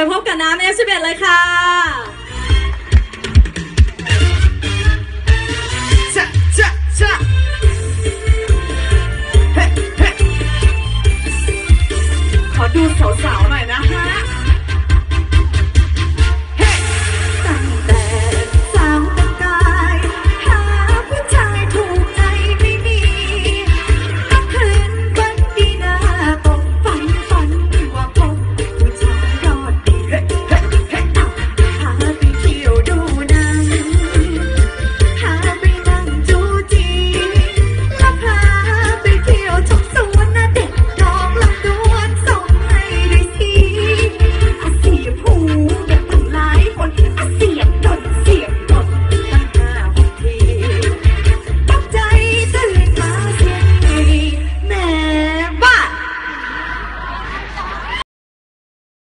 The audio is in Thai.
ไปพบกับน้ำเอฟสิบเอ็ดเลยค่ะะะะขอดูสาวๆหน่อยนะ